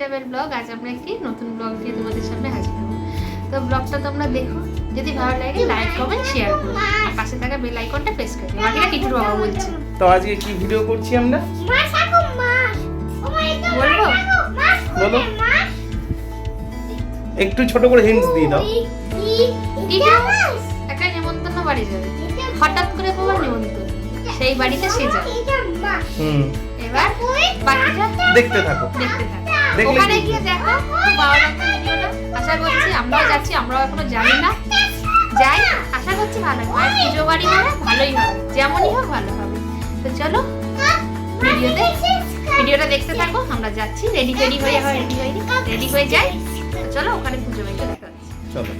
আমরা একটি নতুন ব্লগ দিয়ে তোমাদের সামনে হাজির হব। তো ব্লগটা তোমরা দেখো যদি ভালো লাগে লাইক কমেন্ট শেয়ার করো। আর পাশে থাকা বেল আইকনটা প্রেস করে দিও। বাকিটা টিটুর বাবা বলছে। তো আজকে কি ভিডিও করছি আমরা? বলব? মাছ বলো। মাছ একটু ছোট করে হিন্টস দিয়ে দাও। একটা নেমন্তন্ন বাড়ি যাবে। হঠাৎ করে বাবার নেমন্তন্ন সেই বাড়িতে সে যায় হুম। এবার বাকিটা দেখতে থাকো। দেখতে থাকো। ওখানে গিয়ে দেখো খুব ভালো লাগছে ভিডিওটা। আশা করছি আমরাও যাচ্ছি আমরাও এখনও জানি না। যাই আশা করছি ভালো হবে আর পুজো বাড়ি মানে ভালোই হবে। যেমনই হোক ভালো হবে। তো চলো ভিডিওতে ভিডিওটা দেখতে থাকো আমরা যাচ্ছি। রেডি রেডি হয়ে রেডি হয়ে রেডি হয়ে যাই। চলো ওখানে পুজো বাড়ি দেখা হচ্ছে। চলো।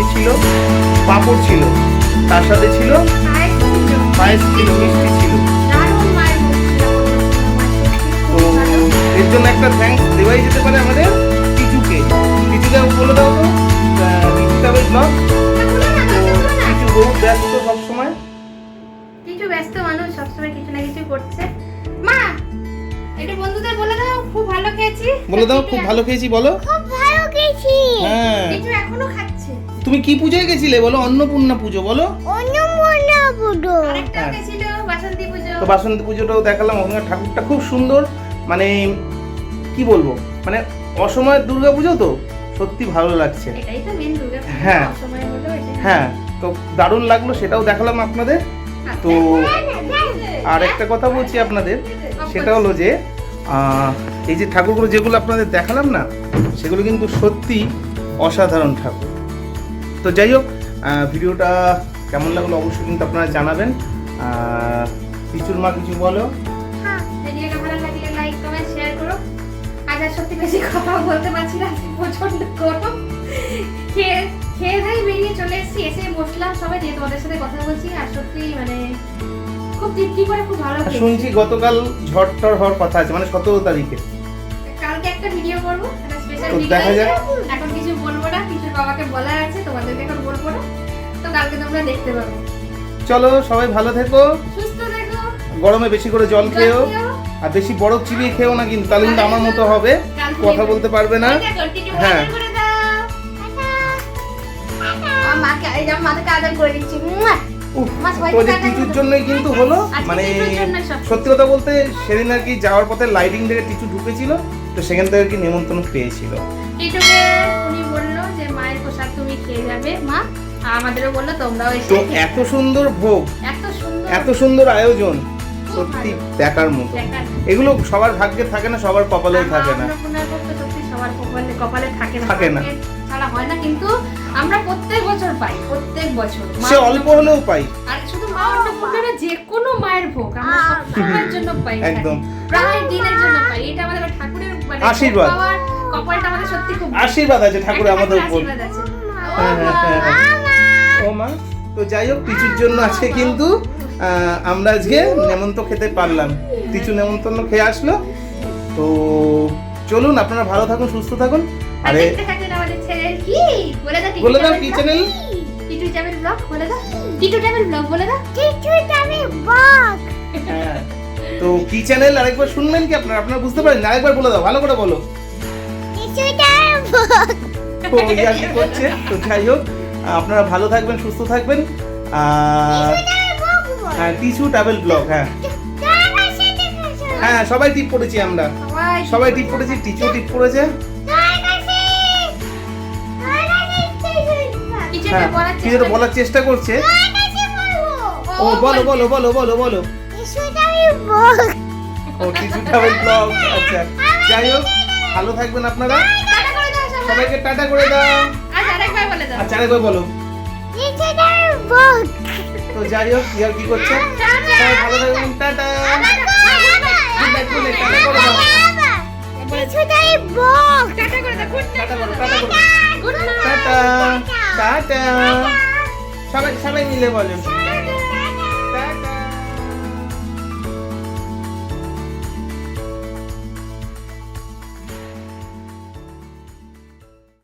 চাটনি ছিল পাঁপড় ছিল তার সাথে ছিল পায়েস ছিল মিষ্টি ছিল। তো এর জন্য একটা থ্যাঙ্কস দেওয়াই যেতে পারে আমাদের টিচুকে টিচুকে বলে দাও তো ব্লগ তো কিছু বহু ব্যস্ত সবসময়। কিছু ব্যস্ত মানুষ সবসময় কিছু না কিছু করছে। মা একটু বন্ধুদের বলে দাও খুব ভালো খেয়েছি। বলে দাও খুব ভালো খেয়েছি বলো। খুব ভালো গেছি হ্যাঁ। কিছু এখনও খাচ্ছে তুমি কি পুজোয় গেছিলে বলো? অন্নপূর্ণা পুজো বলো। হ্যাঁ। বাসন্তী পুজো। তো বাসন্তী পুজোটাও দেখালাম ওখানে ঠাকুরটা খুব সুন্দর। মানে কি বলব? মানে অসময়ের দুর্গা পুজো তো? সত্যি ভালো লাগছে। এটাই তো মেন দুর্গা পুজো হ্যাঁ। হ্যাঁ তো দারুণ লাগল সেটাও দেখালাম আপনাদের। তো আর একটা কথা বলছি আপনাদের সেটা হলো যে এই যে ঠাকুরগুলো যেগুলো আপনাদের দেখালাম না সেগুলো কিন্তু সত্যি অসাধারণ ঠাকুর। তো যাই হোক ভিডিওটা কেমন লাগল অবশ্যই কিন্তু আপনারা জানাবেন। পিচুর মা কিছু বলো? সত্যি বেশি কথা বলতে পারছি না প্রচণ্ড গরম। খেয়ে খেয়ে খাই বেরিয়ে চলে এসেছি এসে বসলাম সবাই দিয়ে তোমাদের সাথে কথা বলছি। আর সত্যি মানে খুব তৃপ্তি করে খুব ভালো শুনছি গতকাল ঝড় টড় হওয়ার কথা আছে মানে সতেরো তারিখে। কালকে একটা ভিডিও করব একটা স্পেশাল তো ভিডিও দেখা যাক। এখন কিছু বলব না। বাবাকে বলা আছে তোমাদেরকে এখন বলব না। তো কালকে তোমরা দেখতে পাবে। চলো সবাই ভালো থেকো। সুস্থ থেকো। গরমে বেশি করে জল খেও। আর বেশি বরফ চিবিয়ে খেও না কিন্তু তাহলে কিন্তু আমার মতো হবে। কথা বলতে পারবে না। হ্যাঁ। জন্যই কিন্তু হলো মানে। সত্যি কথা বলতে সেদিন আর কি যাওয়ার পথে লাইটিং থেকে টিচু ঢুকেছিল তো সেখান থেকে আর কি নিমন্ত্রণ পেয়েছিল। টিটুকে উনি বলল যে মায়ের প্রসাদ তুমি খেয়ে যাবে। মা আমাদেরও বলল তোমরাও এসে তো এত সুন্দর ভোগ এত সুন্দর এত সুন্দর আয়োজন সত্যি। দেখার মতো। এগুলো সবার ভাগ্যে থাকে না সবার কপালেও থাকে না। সবার কপালে কপালে থাকে না। থাকে না। ছাড়া হয় না কিন্তু আমরা প্রত্যেক বছর পাই প্রত্যেক বছর। সে অল্প হলেও পাই। আর শুধু মা অন্নপূর্ণা না, যে কোনো মায়ের ভোগ আমরা সব সময়ের জন্য পাই একদম। প্রায় দিনের জন্য পাই এটা আমাদের ঠাকুরের মানে আশীর্বাদ। কপালটা আমাদের সত্যি খুব আশীর্বাদ আছে ঠাকুর আমাদের উপর হ্যাঁ, হ্যাঁ, হ্যাঁ। ও মা তো যাই হোক টিচুর জন্য আছে কিন্তু আমরা আজকে নেমন্ত খেতে পারলাম। টিচু নেমন্তন্ন খেয়ে আসলো। তো চলুন আপনারা ভালো থাকুন সুস্থ থাকুন। আরে বলে দাও কি চ্যানেল টিটু ট্যাবেল ব্লগ বলে দাও। টিটু ট্যাবেল ব্লগ বলে দাও। কিছু আমি বক হ্যাঁ তো কি চ্যানেল আরেকবার শুনবেন কি আপনারা? আপনারা বুঝতে পারেন আরেকবার বলে দাও ভালো করে বলো। ও ইয়া কি করছে? তো যাই হোক আপনারা ভালো থাকবেন সুস্থ থাকবেন। আর হ্যাঁ টিচু ট্রাভেল ব্লগ হ্যাঁ। হ্যাঁ সবাই টিপ পড়েছি আমরা। সবাই। টিপ পড়েছি টিচু টিপ পড়েছে। হ্যাঁ কিছু বলার চেষ্টা করছে। ও বলো বলো বলো বলো বলো। ও টিচু ট্রাভেল ব্লগ আচ্ছা। যাই হোক। ভালো থাকবেন আপনারা। টাটা করে দাও সবাই। সবাইকে টাটা করে দাও। আজ আরেকবার বলে দাও। আচ্ছা আরেকবার বলো। তো যাই হোক ইয়ার কি করছে? ভালো থাকবেন tata. Good night, good night, tata করে দাও টাটা করে দাও টাটা টাটা করো। Good tata. টাটা। সবাই সবাই মিলে বলেন